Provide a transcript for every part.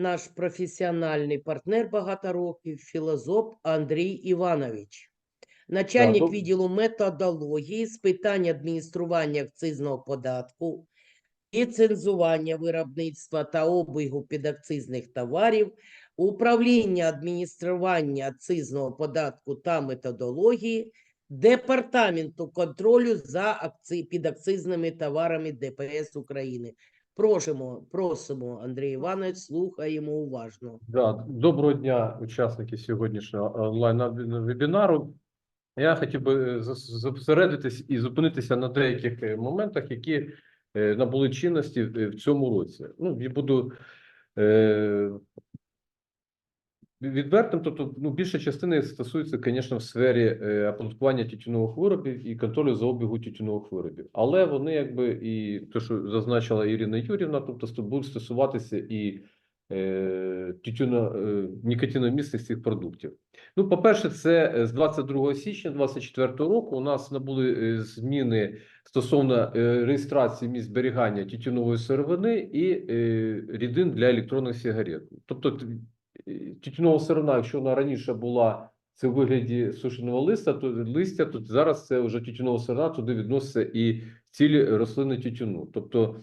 наш професіональний партнер багато років, філозоф Андрій Іванович, начальник доб- відділу методології з питань адміністрування акцизного податку, ліцензування виробництва та обігу підакцизних товарів, управління адміністрування акцизного податку та методології, Департаменту контролю за акци... підакцизними товарами ДПС України. Просимо, просимо, Андрій Іванович, слухаємо уважно. Да, доброго дня, учасники сьогоднішнього онлайн вебінару. Я хотів би е, зосередитись і зупинитися на деяких е, моментах, які е, набули чинності в цьому році. Ну, я буду е, відвертим, тобто ну, більша частина стосується, звісно, в сфері е, оподаткування тютюнових виробів і контролю за обігу тютюнових виробів. Але вони, якби, і те, що зазначила Ірина Юрівна, тобто будуть стосуватися і е, тютюно, е, нікотиномісних цих продуктів. Ну, по-перше, це е, з 22 січня 2024 року у нас набули е, зміни стосовно реєстрації місць зберігання тютюнової сировини і рідин для електронних сигарет. Тобто тютюнова сировина, якщо вона раніше була це у вигляді сушеного листа, то листя, то зараз це вже тютюнова сировина, туди відноситься і цілі рослини тютюну. Тобто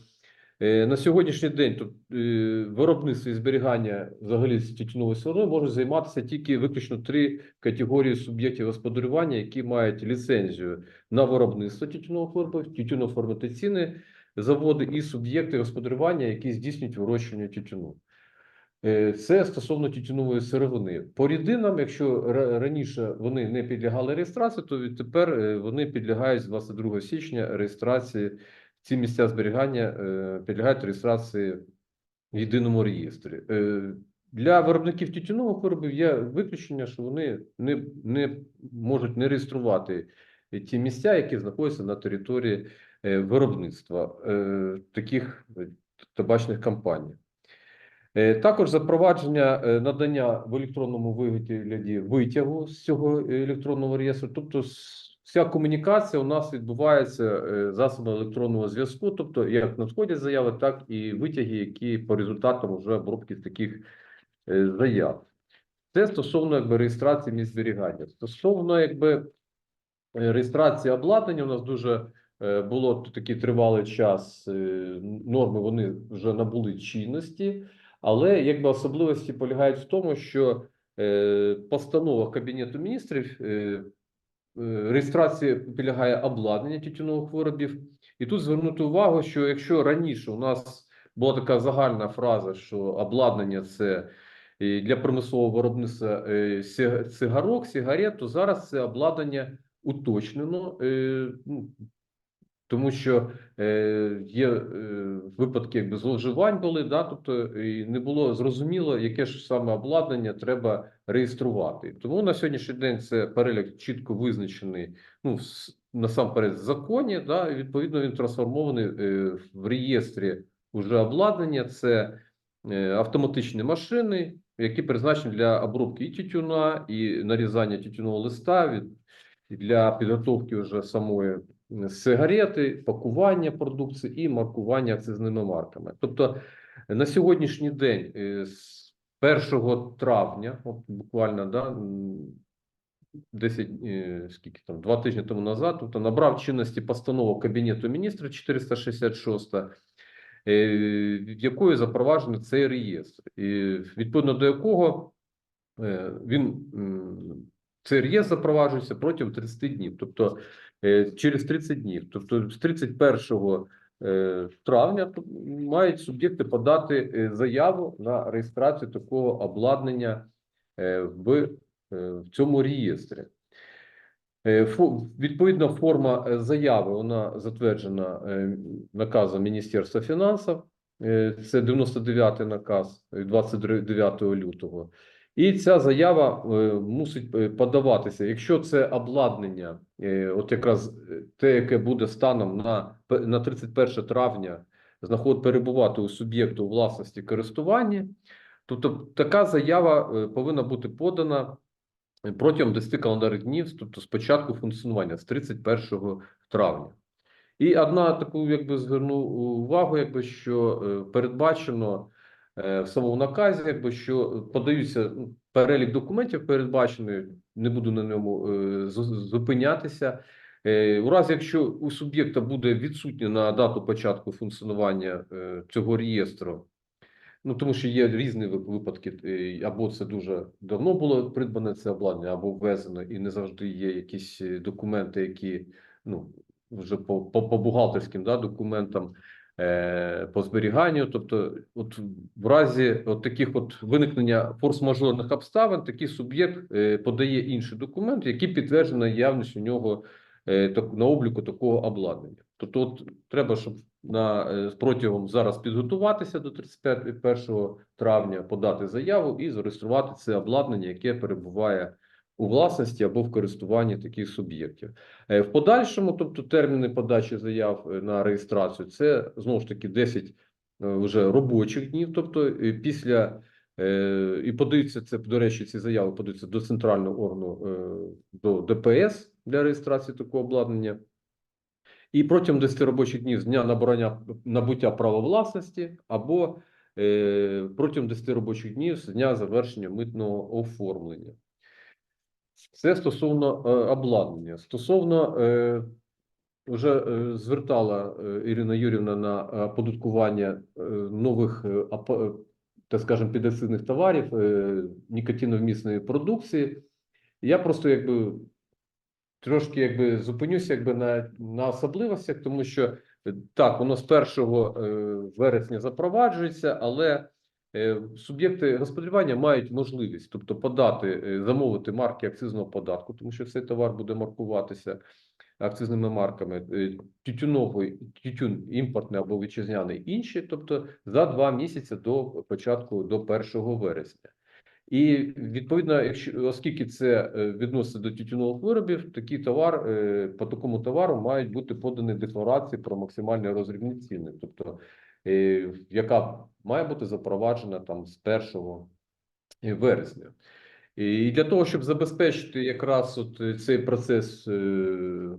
Е, На сьогоднішній день тут е, виробництво і зберігання взагалі з тютюнової сировини можуть займатися тільки виключно три категорії суб'єктів господарювання, які мають ліцензію на виробництво тютюнових виробів, тютюноферментаційні заводи і суб'єкти господарювання, які здійснюють вирощування тютюну. Е, Це стосовно тютюнової сировини. По рідинам, якщо раніше вони не підлягали реєстрації, то відтепер е, вони підлягають з 22 січня реєстрації ці місця зберігання е, підлягають реєстрації в єдиному реєстрі. Для виробників тютюнових виробів є виключення, що вони не, не можуть не реєструвати ті місця, які знаходяться на території виробництва таких табачних компаній. Е, Також запровадження е, надання в електронному вигляді витягу з цього електронного реєстру, тобто вся комунікація у нас відбувається е, засобами електронного зв'язку, тобто як надходять заяви, так і витяги, які по результатам вже обробки таких заяв. Це стосовно якби реєстрації місць зберігання. Стосовно якби реєстрації обладнання, у нас дуже було такий тривалий час. Норми вони вже набули чинності, але якби особливості полягають в тому, що е, постанова Кабінету міністрів е, е, реєстрації підлягає обладнання тютюнових виробів. І тут звернути увагу, що якщо раніше у нас була така загальна фраза, що обладнання це для промислового виробництва цигарок, сигарет, то зараз це обладнання уточнено, ну, тому що е, є е, випадки якби зловживань були, да, тобто і не було зрозуміло, яке ж саме обладнання треба реєструвати. Тому на сьогоднішній день це перелік чітко визначений, ну насамперед в законі, да, і відповідно він трансформований е, в реєстрі уже обладнання. Це е, автоматичні машини, які призначені для обробки і тютюна, і нарізання тютюнового листа від для підготовки вже самої сигарети, пакування продукції і маркування акцизними марками. Тобто на сьогоднішній день, е, з 1 травня, от буквально да, м, 10, е, скільки там, два тижні тому назад, тобто набрав чинності постанова Кабінету міністрів 466, е, якою запроваджено цей реєстр, і відповідно до якого е, він реєстр запроваджується протягом 30 днів, тобто е, через 30 днів, тобто з 31 е, травня мають суб'єкти подати е, заяву на реєстрацію такого обладнання в, в цьому реєстрі. Відповідна форма заяви вона затверджена наказом Міністерства фінансів. Це 99-й наказ 29 лютого. І ця заява е, мусить е, подаватися, якщо це обладнання, е, от якраз те, яке буде станом на, на 31 травня, знаход перебувати у суб'єкту у власності користування, тобто така заява повинна бути подана протягом 10 календарних днів, тобто з початку функціонування, з 31 травня. І одна таку, якби зверну увагу, якби що передбачено в самому наказі, якби що подаються ну, перелік документів передбачений, не буду на ньому е, зупинятися. Е, У разі, якщо у суб'єкта буде відсутнє на дату початку функціонування е, цього реєстру, ну тому що є різні випадки, е, або це дуже давно було придбане це обладнання, або ввезено, і не завжди є якісь е, документи, які ну вже по, по, по бухгалтерським да, документам е, по зберіганню. Тобто, от в разі от таких от виникнення форс-мажорних обставин, такий суб'єкт е, подає інший документ, який підтверджує наявність у нього е, на обліку такого обладнання. Тобто, от треба, щоб на е, протягом зараз підготуватися до 31 травня, подати заяву і зареєструвати це обладнання, яке перебуває у власності або в користуванні таких суб'єктів. Е, В подальшому, тобто терміни подачі заяв е, на реєстрацію, це знову ж таки 10 е, вже робочих днів. Тобто після і подаються це, до речі, ці заяви подаються до центрального органу до ДПС для реєстрації такого обладнання. І протягом 10 робочих днів з дня набрання набуття права власності або протягом 10 робочих днів з дня завершення митного оформлення. Це стосовно е, обладнання. Стосовно е, вже е, звертала Ірина Юрівна на оподаткування нових, так скажемо, підакцизних товарів, нікотиновмісної продукції. Я просто якби трошки якби зупинюся якби на, на особливостях, тому що так, воно з 1 е, вересня запроваджується, але суб'єкти господарювання мають можливість, тобто подати, е, замовити марки акцизного податку, тому що цей товар буде маркуватися акцизними марками е, тютюновий, тютюн імпортний або вітчизняний інші, тобто за два місяці до початку до 1 вересня. І відповідно, якщо оскільки це е, відноситься до тютюнових виробів, такий товар е, по такому товару мають бути подані декларації про максимальні розрібні ціни, тобто е, яка має бути запроваджена там з 1 вересня. І для того, щоб забезпечити якраз от е, цей процес е,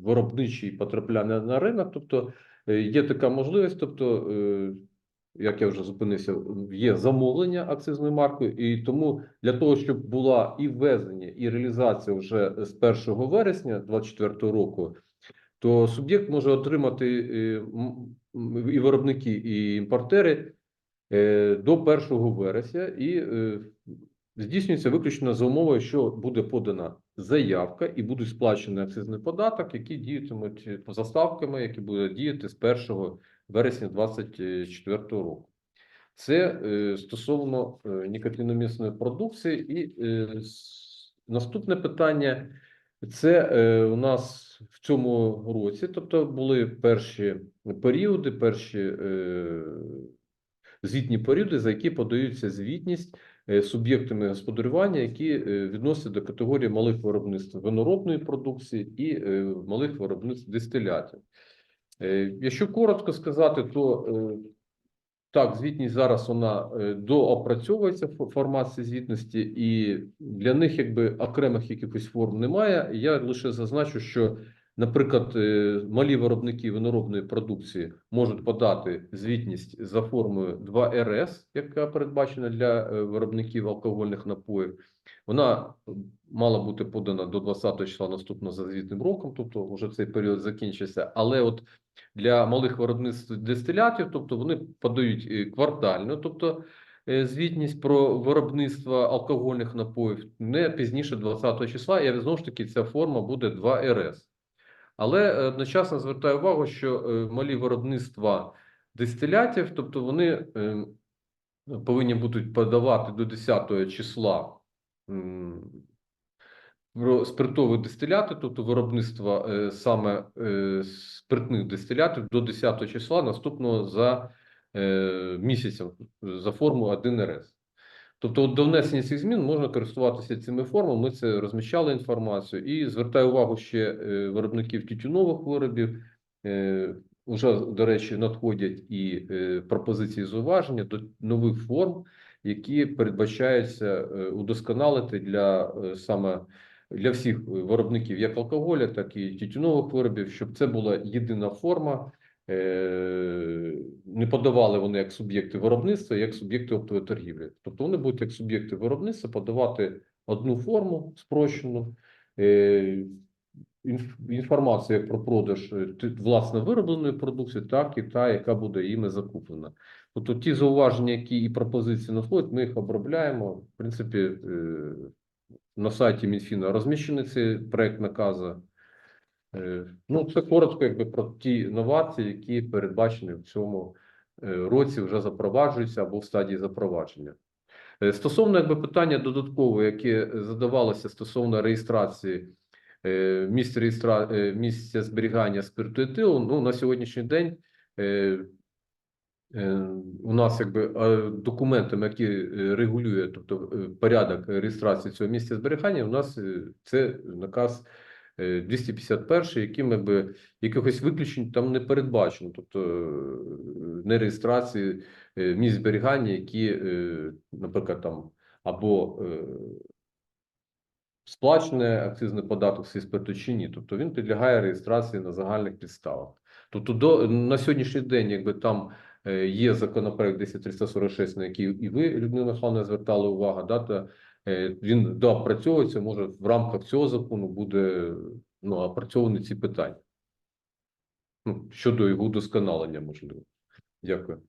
виробничий потрапляння на ринок, тобто е, є така можливість, тобто, е, як я вже зупинився, є замовлення акцизною маркою, і тому для того, щоб була і ввезення, і реалізація вже з 1 вересня 2024 року, то суб'єкт може отримати е, і виробники, і імпортери е, до 1 вересня, і е, здійснюється виключно за умовою, що буде подана заявка і буде сплачений акцизний податок, які діятимуть е, по заставками, які будуть діяти з 1 вересня 2024 року. Це стосовно нікотиномісної продукції. І наступне питання це у нас в цьому році, тобто були перші періоди, перші е, звітні періоди, за які подаються звітність е, суб'єктами господарювання, які е, відносяться до категорії малих виробництв виноробної продукції і малих виробництв дистилятів. Якщо коротко сказати, то так, звітність зараз вона е, доопрацьовується фо- формат звітності, і для них якби окремих якихось форм немає. Я лише зазначу, що, наприклад, е, малі виробники виноробної продукції можуть подати звітність за формою 2РС, яка передбачена для е, виробників алкогольних напоїв. Вона мала бути подана до 20 числа наступного за звітним роком, тобто вже цей період закінчився. Але от для малих виробництв дистилятів, тобто вони подають е, квартально, тобто е, звітність про виробництво алкогольних напоїв не пізніше 20 числа, і знову ж таки ця форма буде 2 РС. Але е, одночасно звертаю увагу, що малі виробництва дистилятів, тобто вони повинні будуть подавати до 10 числа спиртові дистиляти, тобто виробництво е, саме е, спиртних дистилятів до 10 числа наступного за е, місяцем за форму 1 РС. Тобто от до внесення цих змін можна користуватися цими формами. Ми це розміщали інформацію і звертаю увагу ще виробників тютюнових виробів. Уже, до речі, надходять і пропозиції зауваження до нових форм, які передбачаються удосконалити для саме для всіх виробників як алкоголя, так і тютюнових виробів, щоб це була єдина форма, е, не подавали вони як суб'єкти виробництва, як суб'єкти оптової торгівлі. Тобто вони будуть як суб'єкти виробництва подавати одну форму спрощену, е, інформацію про продаж е, власне виробленої продукції, так і та, яка буде іми закуплена. Тобто ті зауваження, які і пропозиції надходять, ми їх обробляємо. В принципі, на сайті Мінфіна розміщений цей проект наказу. Е, Ну, це коротко, якби про ті новації, які передбачені в цьому е, році, вже запроваджуються або в стадії запровадження. Е, Стосовно якби питання додаткове, яке задавалося стосовно реєстрації місць реєстра... місця зберігання спирту етилу, ну на сьогоднішній день у нас якби е, документами, які е, регулює, тобто е, порядок реєстрації цього місця зберігання, у нас е, це наказ е, 251, яким якби якихось виключень там не передбачено, тобто е, не реєстрації е, місць зберігання, які, е, наприклад, там або е, сплачений акцизний податок спирту чи ні. Тобто він підлягає реєстрації на загальних підставах. Тобто до на сьогоднішній день, якби там е, є законопроект 10346, на який і ви, Людмила Михайловна, звертали увагу, да, то, е, він доопрацьовується, може в рамках цього закону буде ну, опрацьовані ці питання. Ну, щодо його удосконалення, можливо. Дякую.